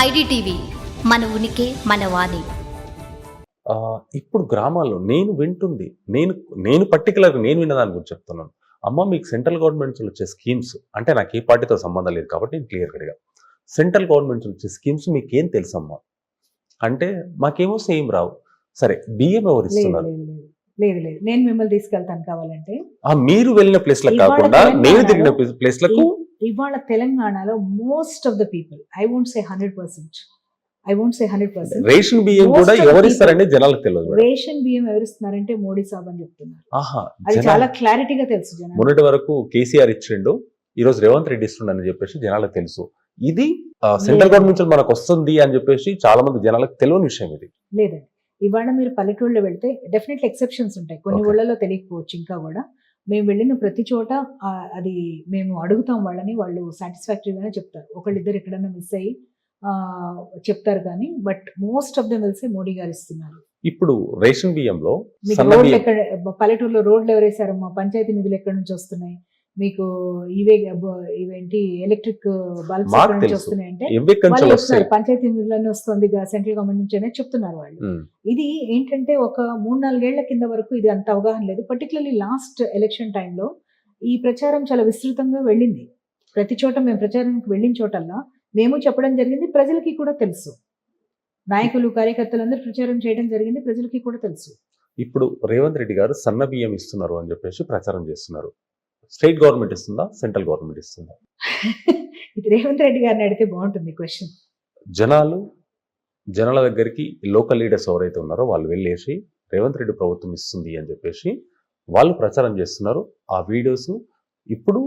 IDTV మన ఉనికి మన వాణి. ఆ, ఇప్పుడు గ్రామాల్లో నేను వింటుంది నేను నేను పర్టికులర్గా నేను విన్న దాని గురించి చెప్తున్నాను. అమ్మ మీకు సెంట్రల్ గవర్నమెంట్ నుంచి వచ్చే స్కీమ్స్ అంటే నాకు ఏ పార్టీతో సంబంధం లేదు కాబట్టి నేను క్లియర్ కట్గా సెంట్రల్ గవర్నమెంట్ నుంచి వచ్చే స్కీమ్స్ మీకేం తెలుసమ్మా? అంటే మాకేమో సేమ్ రావు. సరే బియ్యం ఎవరు లేదు ఇస్తున్నారు? లేదు లేదు. లేదు లేదు. నేను మిమ్మల్ని తీసుకెళ్తాను కావాలంటే. ఆ, మీరు వెళ్ళిన ప్లేస్లకు ఇవాళ కాకుండా నేను తిరిగిన ప్లేస్లకు ఇ- ఇవాళ తెలంగాణలో most of the people I won't say hundred percent I won't say hundred percent ration బియ్యం కూడా of the ఎవరు people- ఇస్తారని జనాలకు తెలియదు. రేషన్ బియ్యం ఎవరిస్తున్నారంటే మోడీ సాబ్ అని చెప్తున్నారు. అది చాలా క్లారిటీగా తెలుసు జనాలు. మొన్నటి వరకు కేసీఆర్ ఇచ్చిండు ఈ రోజు రేవంత్ రెడ్డి ఇస్తుండు అని చెప్పేసి జనాలకు తెలుసు. ఇది సెంట్రల్. గవర్నమెంట్ నుంచి మనకు వస్తుంది అని చెప్పేసి చాలా మంది జనాలకు తెలియని విషయం ఇది. లేదండి. ఇవాళ మీరు పల్లెటూళ్ళలో వెళ్తే డెఫినెట్లీ ఎక్సెప్షన్స్ ఉంటాయి. కొన్ని. ఊళ్ళలో తెలియకపోవచ్చు ఇంకా కూడా. మేము వెళ్ళిన ప్రతి చోట అది మేము అడుగుతాం వాళ్ళని వాళ్ళు సాటిస్ఫాక్టరీగానే చెప్తారు. ఒకళ్ళిద్దరు ఎక్కడైనా మిస్ అయ్యి చెప్తారు కానీ బట్ మోస్ట్ ఆఫ్ దెమ్ తెలిసి మోడీ గారు ఇస్తున్నారు. ఇప్పుడు రేషన్ బియ్యంలో పల్లెటూరులో రోడ్లు ఎవరేసారమ్మా పంచాయతీ నిధులు ఎక్కడి నుంచి వస్తున్నాయి? మీకు ఇవే ఇవేంటి ఎలక్ట్రిక్ బల్బ్స్ మాకు ఎక్కడి నుంచి తెలుసు. వస్తున్నాయి అంటే ఎవ్వెక్కడి వాళ్ళు నుంచి వస్తాయి. చెప్తున్నారు పంచాయతీ నిధులన్నీ వస్తుంది సెంట్రల్ గవర్నమెంట్ నుంచి అనేది చెప్తున్నారు వాళ్ళు. ఇది ఏంటంటే ఒక మూడు నాలుగేళ్ళ కింద వరకు ఇది అంత అవగాహన లేదు. పర్టికులర్లీ లాస్ట్ ఎలక్షన్ టైంలో ఈ ప్రచారం చాలా విస్తృతంగా వెళ్ళింది. ప్రతి చోట మేము ప్రచారానికి వెళ్ళిన చోటల్లా మేము చెప్పడం జరిగింది ప్రజలకి కూడా తెలుసు. నాయకులు కార్యకర్తలు అందరూ ప్రచారం చేయడం జరిగింది ప్రజలకి కూడా తెలుసు. ఇప్పుడు రేవంత్ రెడ్డి గారు సన్న బియ్యం ఇస్తున్నారు అని చెప్పేసి ప్రచారం చేస్తున్నారు. స్టేట్ గవర్నమెంట్ ఇస్తుందా? సెంట్రల్ గవర్నమెంట్ ఇస్తుందా? ఇది రేవంత్ రెడ్డి గారిని అడిగితే బాగుంటుంది క్వశ్చన్. జనాలు జనాల దగ్గరికి లోకల్ లీడర్స్ ఎవరైతే ఉన్నారో వాళ్ళు వెళ్ళేసి రేవంత్ రెడ్డి ప్రభుత్వం ఇస్తుంది అని చెప్పేసి వాళ్ళు ప్రచారం చేస్తున్నారు. ఆ వీడియోస్ ఇప్పుడు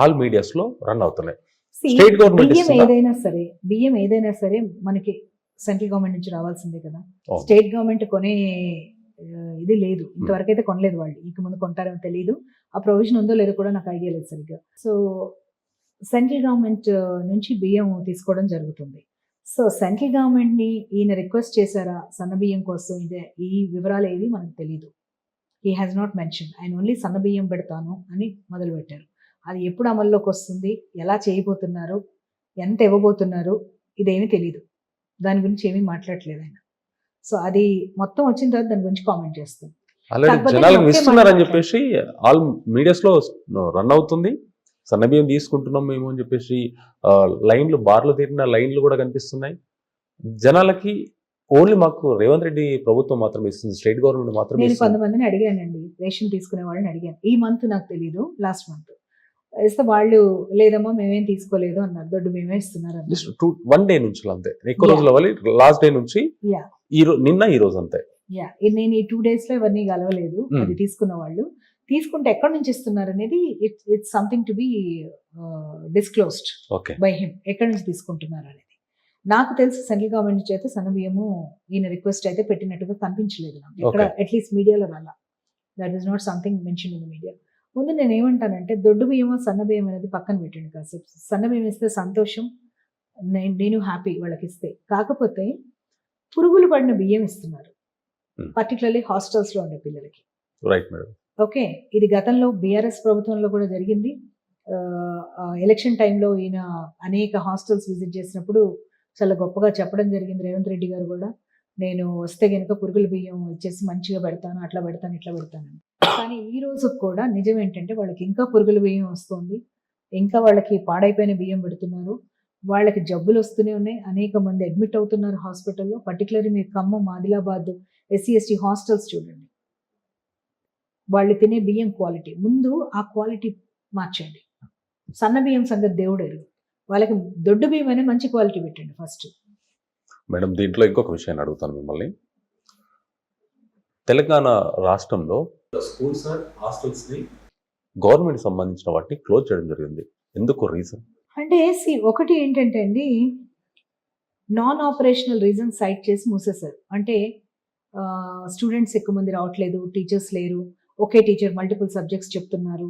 ఆల్ మీడియాస్లో రన్ అవుతున్నాయి. స్టేట్ గవర్నమెంట్ ఏదైనా సరే బియ్యం ఏదైనా సరే మనకి సెంట్రల్ గవర్నమెంట్ నుంచి రావాల్సిందే కదా. స్టేట్ గవర్నమెంట్ కొనే ఇది లేదు. ఇంతవరకు అయితే కొనలేదు వాళ్ళు. ఇంక ముందు కొంటారో తెలియదు ఆ ప్రొవిజన్ ఉందో లేదో కూడా నాకు ఐడియా లేదు సరిగ్గా. సో సెంట్రల్ గవర్నమెంట్ నుంచి బియ్యం తీసుకోవడం జరుగుతుంది. సో సెంట్రల్ గవర్నమెంట్ని ఈయన రిక్వెస్ట్ చేశారా? సన్న బియ్యం కోసం ఇదే ఈ వివరాలు ఏవి మనకు తెలియదు హీ హ్యాస్ నాట్ మెన్షన్ ఆయన ఓన్లీ సన్న బియ్యం పెడతాను అని మొదలుపెట్టారు. అది ఎప్పుడు అమల్లోకి వస్తుంది? ఎలా చేయబోతున్నారు? ఎంత ఇవ్వబోతున్నారు? ఇదేమీ తెలియదు దాని గురించి ఏమీ మాట్లాడట్లేదు ఆయన. సో అది మొత్తం వచ్చిన తర్వాత దాని గురించి కామెంట్ చేస్తాం. జనాలకు ఇస్తున్నారని మాట్లాడు. చెప్పేసి ఆల్ మీడియాస్లో రన్ అవుతుంది. సన్నబియ్యం తీసుకుంటున్నాం మేము అని చెప్పేసి లైన్లు బార్లు తీరిన లైన్లు కూడా కనిపిస్తున్నాయి. జనాలకి ఓన్లీ మాకు రేవంత్ రెడ్డి ప్రభుత్వం మాత్రమే ఇస్తుంది స్టేట్ గవర్నమెంట్ నేను ఇస్తుంది. కొంతమందిని అడిగానండి రేషన్ తీసుకునే వాళ్ళని అడిగాను. ఈ మంత్ నాకు తెలీదు లాస్ట్ మంత్. ఇస్తే వాళ్ళు లేదమ్మా మేమేం తీసుకోలేదు అన్నారు. దొడ్డు మేమే ఇస్తున్నారు. జస్ట్ టూ వన్ డే నుంచి అంతే. ఎక్కువ. రోజుల లాస్ట్ డే నుంచి. ఈ నిన్న ఈ రోజు అంతే. యా నేను ఈ టూ డేస్లో ఇవన్నీ కలవలేదు. Hmm. అది తీసుకున్న వాళ్ళు. తీసుకుంటే ఎక్కడి నుంచి ఇస్తున్నారు అనేది it's it's something to be disclosed okay by him ఎక్కడి నుంచి తీసుకుంటున్నారు అనేది. నాకు తెలిసి సెంట్రల్ గవర్నమెంట్ నుంచి అయితే సన్న బియ్యము ఈయన రిక్వెస్ట్ అయితే పెట్టినట్టుగా కనిపించలేదు నాకు. ఎక్కడ. అట్లీస్ట్ మీడియాలో రాలా. That is not something mention in media ముందు నేను ఏమంటానంటే దొడ్డు బియ్యమో సన్న బియ్యం అనేది పక్కన పెట్టండి కాసేపు. సన్న బియ్యం ఇస్తే సంతోషం నేను నేను హ్యాపీ వాళ్ళకి ఇస్తే కాకపోతే పురుగులు పడిన బియ్యం ఇస్తున్నారు. పర్టికులర్లీ హాస్టల్స్లో ఉండే పిల్లలకి. Right madam. ఓకే. ఇది గతంలో బీఆర్ఎస్ ప్రభుత్వంలో కూడా జరిగింది. ఎలక్షన్ టైంలో ఈయన అనేక హాస్టల్స్ విజిట్ చేసినప్పుడు చాలా గొప్పగా చెప్పడం జరిగింది రేవంత్ రెడ్డి గారు కూడా. నేను వస్తే గనుక పురుగుల బియ్యం వచ్చేసి మంచిగా పెడతాను అట్లా పెడతాను ఇట్లా పెడతాను. కానీ ఈ రోజు కూడా నిజం ఏంటంటే వాళ్ళకి ఇంకా పురుగుల బియ్యం వస్తుంది. ఇంకా వాళ్ళకి పాడైపోయిన బియ్యం పెడుతున్నారు. వాళ్ళకి జబ్బులు వస్తూనే ఉన్నాయి. అనేక మంది అడ్మిట్ అవుతున్నారు హాస్పిటల్లో. పర్టికులర్లీ మీరు Khammam Adilabad SC ST hostels చూడండి. వాళ్ళు తినే బియ్యం క్వాలిటీ. ముందు ఆ క్వాలిటీ మార్చండి. సన్న బియ్యం సంగతి దేవుడు ఎరుగు వాళ్ళకి దొడ్డు బియ్యం అనే మంచి క్వాలిటీ పెట్టండి ఫస్ట్. మేడం దీంట్లో ఇంకొక విషయాన్ని అడుగుతాను మిమ్మల్ని. తెలంగాణ రాష్ట్రంలో స్కూల్స్ అండ్ హాస్టల్స్ని గవర్నమెంట్ సంబంధించిన వాటిని క్లోజ్ చేయడం జరిగింది. ఎందుకు రీజన్? అంటే సి ఒకటి ఏంటంటే అండి నాన్ ఆపరేషనల్ రీజన్ సైట్ చేసి మూసేశారు. అంటే స్టూడెంట్స్ ఎక్కువ మంది రావట్లేదు టీచర్స్ లేరు ఒకే టీచర్ మల్టిపుల్ సబ్జెక్ట్స్ చెప్తున్నారు.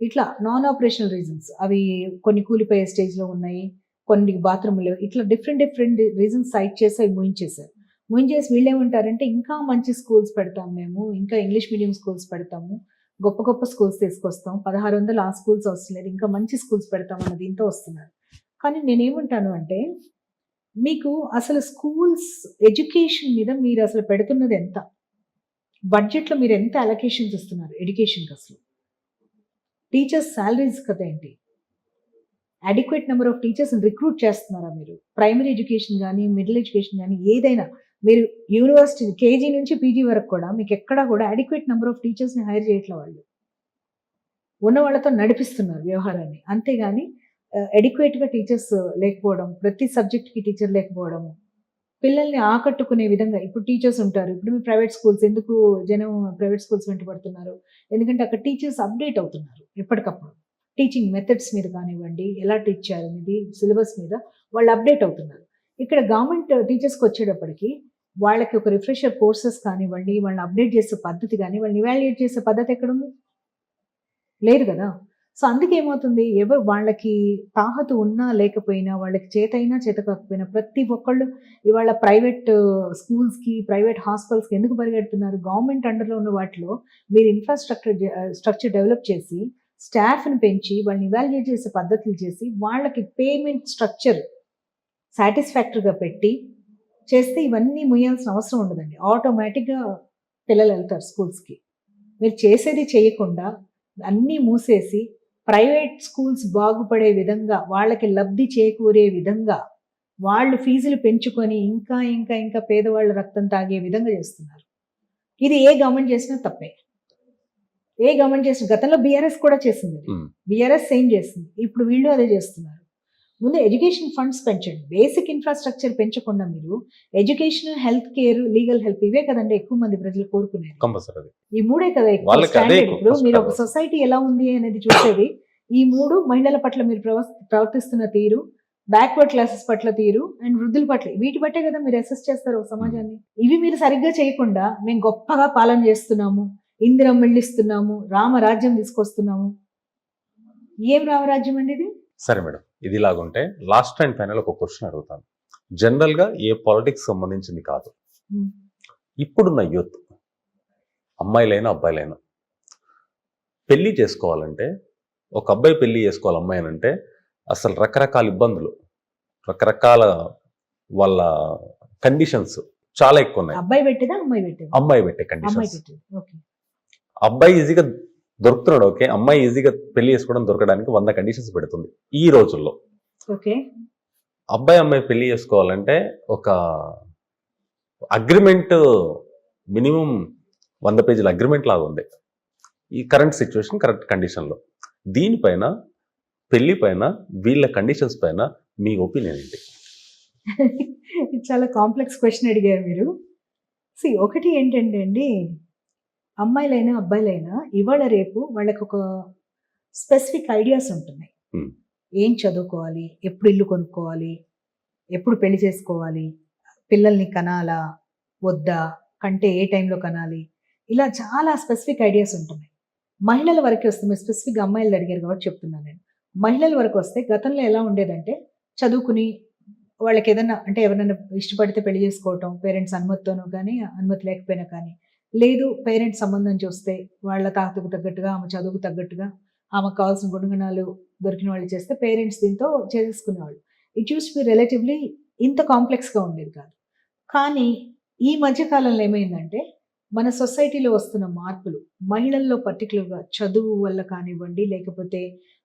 ఇట్లా నాన్ ఆపరేషనల్ రీజన్స్ అవి కొన్ని కూలిపోయే స్టేజ్లో ఉన్నాయి. కొన్ని బాత్రూమ్ లేవు ఇట్లా డిఫరెంట్ డిఫరెంట్ రీజన్స్ సైట్ చేసి అవి ముయించేశారు. ముయించేసి వీళ్ళు ఏమంటారంటే ఇంకా మంచి స్కూల్స్ పెడతాం మేము ఇంకా ఇంగ్లీష్ మీడియం స్కూల్స్ పెడతాము గొప్ప గొప్ప స్కూల్స్ తీసుకొస్తాం పదహారు వందలు ఆ స్కూల్స్ వస్తలేదు ఇంకా మంచి స్కూల్స్ పెడతాం అన్న దీంతో వస్తున్నారు. కానీ నేనేమంటాను అంటే మీకు అసలు స్కూల్స్ ఎడ్యుకేషన్ మీద మీరు అసలు పెడుతున్నది ఎంత? బడ్జెట్లో మీరు ఎంత అలొకేషన్స్ ఇస్తున్నారు ఎడ్యుకేషన్కి అసలు? టీచర్స్ శాలరీస్ కదా ఏంటి? అడిక్వేట్ నెంబర్ ఆఫ్ టీచర్స్ని రిక్రూట్ చేస్తున్నారా మీరు? ప్రైమరీ ఎడ్యుకేషన్ కానీ మిడిల్ ఎడ్యుకేషన్ కానీ ఏదైనా మీరు యూనివర్సిటీ కేజీ నుంచి పీజీ వరకు కూడా మీకు ఎక్కడా కూడా అడిక్వేట్ నెంబర్ ఆఫ్ టీచర్స్ని హైర్ చేయట్లే వాళ్ళు. ఉన్న వాళ్ళతో నడిపిస్తున్నారు వ్యవహారాన్ని. అంతేగాని ఎడిక్వేట్గా టీచర్స్ లేకపోవడం ప్రతి సబ్జెక్ట్కి టీచర్ లేకపోవడము పిల్లల్ని ఆకట్టుకునే విధంగా ఇప్పుడు టీచర్స్ ఉంటారు ఇప్పుడు మీ ప్రైవేట్ స్కూల్స్ ఎందుకు జనం ప్రైవేట్ స్కూల్స్ వెంట పడుతున్నారు? ఎందుకంటే అక్కడ టీచర్స్ అప్డేట్ అవుతున్నారు ఎప్పటికప్పుడు. టీచింగ్ మెథడ్స్ మీద కానివ్వండి ఎలా టీచ్ చేయాలనేది సిలబస్ మీద వాళ్ళు అప్డేట్ అవుతున్నారు. ఇక్కడ గవర్నమెంట్ టీచర్స్కి వచ్చేటప్పటికి వాళ్ళకి ఒక రిఫ్రెషర్ కోర్సెస్ కానివ్వండి వాళ్ళని అప్డేట్ చేసే పద్ధతి కానీ వాళ్ళని ఇవాల్యుయేట్ చేసే పద్ధతి ఎక్కడుంది? లేదు కదా. సో అందుకే ఏమవుతుంది? ఎవరు వాళ్ళకి తాహతు ఉన్నా లేకపోయినా వాళ్ళకి చేతైనా చేత కాకపోయినా ప్రతి ఒక్కళ్ళు ఇవాళ ప్రైవేట్ స్కూల్స్కి ప్రైవేట్ హాస్పిటల్స్కి ఎందుకు పరిగెడుతున్నారు? గవర్నమెంట్ అండర్లో ఉన్న వాటిలో మీరు ఇన్ఫ్రాస్ట్రక్చర్ స్ట్రక్చర్ డెవలప్ చేసి స్టాఫ్ని పెంచి వాళ్ళని ఇవాల్యుయేట్ చేసే పద్ధతులు చేసి వాళ్ళకి పేమెంట్ స్ట్రక్చర్ సాటిస్ఫాక్టరీగా పెట్టి చేస్తే ఇవన్నీ ముయ్యాల్సిన అవసరం ఉండదండి. ఆటోమేటిక్గా పిల్లలు వెళ్తారు స్కూల్స్కి. మీరు చేసేది చేయకుండా అన్నీ మూసేసి ప్రైవేట్ స్కూల్స్ బాగుపడే విధంగా వాళ్ళకి లబ్ధి చేకూరే విధంగా వాళ్ళు ఫీజులు పెంచుకొని ఇంకా ఇంకా ఇంకా పేదవాళ్ళ రక్తం తాగే విధంగా చేస్తున్నారు. ఇది ఏ గవర్నమెంట్ చేసినా తప్పే. ఏ గవర్నమెంట్ చేసిన గతంలో బీఆర్ఎస్ కూడా చేసింది. బీఆర్ఎస్ సేమ్ చేసింది. ఇప్పుడు వీళ్ళు అదే చేస్తున్నారు. ముందు ఎడ్యుకేషన్ ఫండ్స్ పెంచండి. బేసిక్ ఇన్ఫ్రాస్ట్రక్చర్ పెంచకుండా మీరు education health care legal help ఇవే కదండి ఎక్కువ మంది ప్రజలు కోరుకునేది. ఈ మూడే కదా ఇప్పుడు మీరు ఒక. సొసైటీ ఎలా ఉంది అనేది చూసేది. ఈ మూడు మహిళల పట్ల మీరు ప్రవ- ప్రవర్తిస్తున్న తీరు బ్యాక్వర్డ్ క్లాసెస్ పట్ల తీరు అండ్ వృద్ధుల పట్ల. వీటి బట్టే కదా మీరు అసెస్ చేస్తారు సమాజాన్ని. ఇవి మీరు సరిగ్గా చేయకుండా మేము గొప్పగా పాలన చేస్తున్నాము. ఇందిరం వెళ్ళిస్తున్నాము రామరాజ్యం తీసుకొస్తున్నాము. ఏం రామరాజ్యం అండి ఇది? సరే మేడం ఇది ఇలాగుంటే లాస్ట్ అండ్ ఫైనల్ ఒక క్వశ్చన్ అడుగుతాను. జనరల్గా ఏ పాలిటిక్స్ సంబంధించింది కాదు. ఇప్పుడున్న యూత్ అమ్మాయిలైనా అబ్బాయిలైనా పెళ్ళి చేసుకోవాలంటే ఒక అబ్బాయి పెళ్ళి చేసుకోవాలి అమ్మాయి అని అంటే అసలు రకరకాల ఇబ్బందులు రకరకాల వాళ్ళ కండిషన్స్ చాలా ఎక్కువ ఉన్నాయి. అబ్బాయి పెట్టేదా అమ్మాయి పెట్టేదా? అమ్మాయి పెట్టే కండిషన్స్ ఓకే. అబ్బాయి ఈజీగా దొరుకుతున్నాడు ఓకే? అమ్మాయి ఈజీగా పెళ్ళి చేసుకోవడం దొరకడానికి వంద కండిషన్స్ పెడుతుంది ఈ రోజుల్లో. ఓకే. అబ్బాయి అమ్మాయి పెళ్ళి చేసుకోవాలంటే ఒక అగ్రిమెంట్ మినిమం వంద పేజీల అగ్రిమెంట్ లాగా ఉంది. ఈ కరెంట్ సిచ్యువేషన్ కరెక్ట్ కండిషన్లో దీనిపైన పెళ్ళి పైన వీళ్ళ కండిషన్స్ పైన మీ ఒపీనియన్ ఏంటి? చాలా కాంప్లెక్స్ క్వశ్చన్ అడిగారు మీరు. సి ఒకటి ఏంటంటే అండి అమ్మాయిలైనా అబ్బాయిలైనా ఇవాళ రేపు వాళ్ళకి ఒక స్పెసిఫిక్ ఐడియాస్ ఉంటున్నాయి. ఏం చదువుకోవాలి? ఎప్పుడు ఇల్లు కొనుక్కోవాలి? ఎప్పుడు పెళ్ళి చేసుకోవాలి? పిల్లల్ని కనాలా? వద్దా? కంటే ఏ టైంలో కనాలి? ఇలా చాలా స్పెసిఫిక్ ఐడియాస్ ఉంటున్నాయి. మహిళల వరకు వస్తే మీరు స్పెసిఫిక్ అమ్మాయిలు అడిగారు కాబట్టి చెప్తున్నాను నేను. మహిళల వరకు వస్తే గతంలో ఎలా ఉండేదంటే చదువుకుని వాళ్ళకి ఏదైనా అంటే ఎవరైనా ఇష్టపడితే పెళ్ళి చేసుకోవటం పేరెంట్స్ అనుమతితోనో కానీ అనుమతి లేకపోయినా కానీ లేదు పేరెంట్స్ సంబంధం చూస్తే వాళ్ళ తాతకు తగ్గట్టుగా ఆమె చదువుకు తగ్గట్టుగా ఆమెకు కావాల్సిన గుణగణాలు దొరికిన వాళ్ళు చేస్తే పేరెంట్స్ దీంతో చేసుకునేవాళ్ళు. ఇట్ యూస్ బి రిలేటివ్లీ ఇంత కాంప్లెక్స్గా ఉండేది కాదు. కానీ ఈ మధ్య కాలంలో ఏమైందంటే మన సొసైటీలో వస్తున్న మార్పులు మహిళల్లో పర్టికులర్గా చదువు వల్ల కానివ్వండి లేకపోతే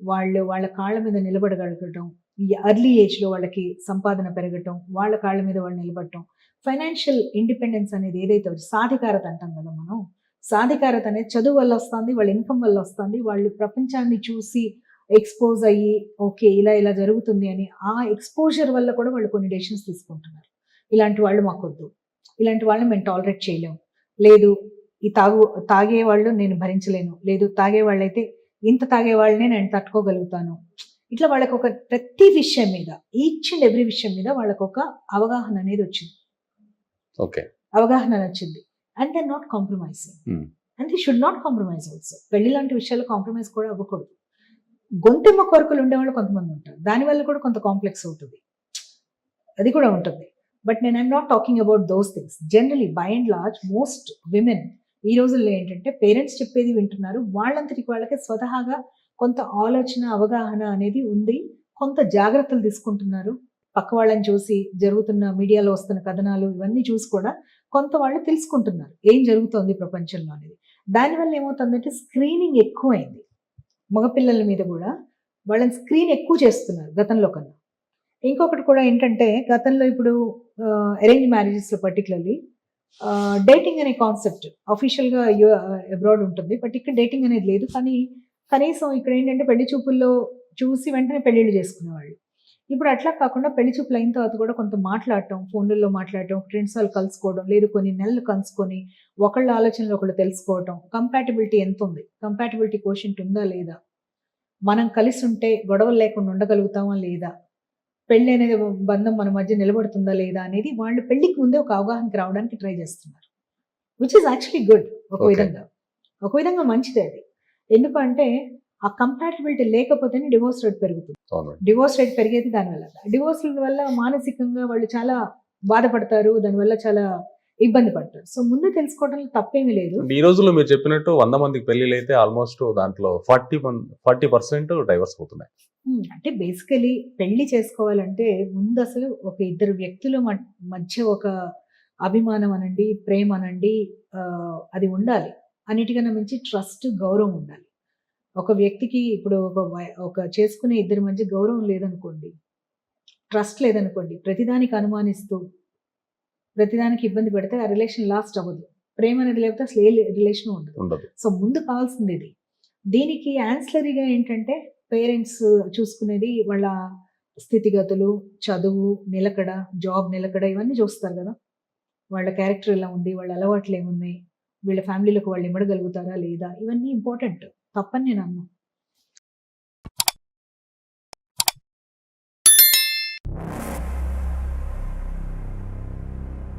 వాళ్ళు వాళ్ళ కాళ్ళ మీద నిలబడగలగటం ఈ అర్లీ ఏజ్లో వాళ్ళకి సంపాదన పెరగటం వాళ్ళ కాళ్ళ మీద వాళ్ళు నిలబడటం ఫైనాన్షియల్ ఇండిపెండెన్స్ అనేది ఏదైతే సాధికారత అంటాం కదా మనం సాధికారత అనేది చదువు వల్ల వస్తుంది వాళ్ళ ఇన్కమ్ వల్ల వస్తుంది వాళ్ళు ప్రపంచాన్ని చూసి ఎక్స్పోజ్ అయ్యి ఓకే ఇలా ఇలా జరుగుతుంది అని ఆ ఎక్స్పోజర్ వల్ల కూడా వాళ్ళు కొన్ని డెసిషన్స్ తీసుకుంటున్నారు. ఇలాంటి వాళ్ళు మాకొద్దు. ఇలాంటి వాళ్ళని మేము టాలరేట్ చేయలేము. లేదు ఈ తాగు తాగే వాళ్ళు నేను భరించలేను. లేదు తాగే వాళ్ళైతే ఇంత తాగే వాళ్ళనే నేను తట్టుకోగలుగుతాను. ఇట్లా వాళ్ళకు ఒక ప్రతి విషయం మీద ఈచ్ అండ్ ఎవ్రీ విషయం మీద వాళ్ళకు ఒక అవగాహన అనేది వచ్చింది. అవగాహన వచ్చింది and they not compromising Hmm. And they should not compromise also పెళ్ళి లాంటి విషయాల్లో కాంప్రమైజ్ కూడా అవ్వకూడదు. గొంతెమ్మ కోరికలు ఉండేవాళ్ళు కొంతమంది ఉంటారు. దానివల్ల కూడా కొంత కాంప్లెక్స్ అవుతుంది. అది కూడా ఉంటుంది. బట్ నేను I'm not talking about those things generally by and large most women ఈ రోజుల్లో ఏంటంటే పేరెంట్స్ చెప్పేది వింటున్నారు. వాళ్ళంతటికి వాళ్ళకి స్వతహాగా కొంత ఆలోచన అవగాహన అనేది ఉంది. కొంత జాగ్రత్తలు తీసుకుంటున్నారు. పక్క వాళ్ళని చూసి జరుగుతున్న మీడియాలో వస్తున్న కథనాలు ఇవన్నీ చూసి కూడా కొంత వాళ్ళు తెలుసుకుంటున్నారు. ఏం జరుగుతోంది ప్రపంచంలో అనేది. దానివల్ల ఏమవుతుందంటే స్క్రీనింగ్ ఎక్కువైంది. మగపిల్లల మీద కూడా వాళ్ళని స్క్రీన్ ఎక్కువ చేస్తున్నారు గతంలో కన్నా. ఇంకొకటి కూడా ఏంటంటే గతంలో ఇప్పుడు అరేంజ్ మ్యారేజెస్లో పర్టికులర్లీ డేటింగ్ అనే కాన్సెప్ట్ అఫీషియల్గా అబ్రాడ్ ఉంటుంది. బట్ ఇక్కడ డేటింగ్ అనేది లేదు. కానీ కనీసం ఇక్కడ ఏంటంటే పెళ్ళి చూపుల్లో చూసి వెంటనే పెళ్ళిళ్ళు చేసుకునేవాళ్ళు. ఇప్పుడు అట్లా కాకుండా పెళ్ళి చూపులు అయిన తర్వాత కూడా కొంత మాట్లాడటం ఫోన్లలో మాట్లాడటం ఫ్రెండ్స్ వాళ్ళు కలుసుకోవడం లేదు కొన్ని నెలలు కలుసుకొని ఒకళ్ళ ఆలోచనలు ఒకళ్ళు తెలుసుకోవటం కంపాటబిలిటీ ఎంత ఉంది? కంపాటబిలిటీ కోషంట్ ఉందా లేదా? మనం కలిసి ఉంటే గొడవలు లేకుండా ఉండగలుగుతామా లేదా? పెళ్ళి అనేది బంధం మన మధ్య నిలబడుతుందా లేదా అనేది వాళ్ళు పెళ్ళికి ముందే ఒక అవగాహనకి రావడానికి ట్రై చేస్తున్నారు. విచ్ ఇస్ యాక్చువల్లీ గుడ్ ఒక. విధంగా. ఒక విధంగా మంచిదే అది. ఎందుకంటే ఆ కంపాటబిలిటీ లేకపోతేనే డివోర్స్ రేట్ పెరుగుతుంది. డివోర్స్ రేట్ పెరిగేది దానివల్ల డివోర్స్ వల్ల మానసికంగా వాళ్ళు చాలా బాధపడతారు దానివల్ల చాలా ఇబ్బంది పడతారు. సో ముందు తెలుసుకోవడంలో తప్పేమీ లేదు. ఈ రోజుల్లో మీరు చెప్పినట్టు వంద మందికి పెళ్ళిళ్ళు అయితే ఆల్మోస్ట్ దాంట్లో ఫార్టీ ఫార్టీ పర్సెంట్ డైవర్స్ అవుతున్నాయి అంటే బేసికలీ పెళ్ళి చేసుకోవాలంటే ముందు అసలు ఒక ఇద్దరు వ్యక్తుల మధ్య ఒక అభిమానం అనండి ప్రేమ అనండి అది ఉండాలి. అన్నిటికన్నా మించి ట్రస్ట్ గౌరవం ఉండాలి. ఒక వ్యక్తికి ఇప్పుడు ఒక ఒక చేసుకునే ఇద్దరి మధ్య గౌరవం లేదనుకోండి ట్రస్ట్ లేదనుకోండి ప్రతిదానికి అనుమానిస్తూ ప్రతిదానికి ఇబ్బంది పెడితే ఆ రిలేషన్ లాస్ట్ అవ్వదు. ప్రేమ అనేది లేకపోతే అసలు ఏ రిలేషన్ ఉండదు. ఉండదు. సో ముందు కావాల్సింది ఇది. దీనికి యాన్సిలరీగా ఏంటంటే పేరెంట్స్ చూసుకునేది వాళ్ళ స్థితిగతులు చదువు నిలకడ జాబ్ నిలకడ ఇవన్నీ చూస్తారు కదా. వాళ్ళ క్యారెక్టర్ ఎలా ఉంది వాళ్ళ అలవాట్లు ఏమున్నాయి వీళ్ళ ఫ్యామిలీలకు వాళ్ళు ఇమ్మడగలుగుతారా లేదా ఇవన్నీ ఇంపార్టెంట్. తప్పని నేను అన్నాను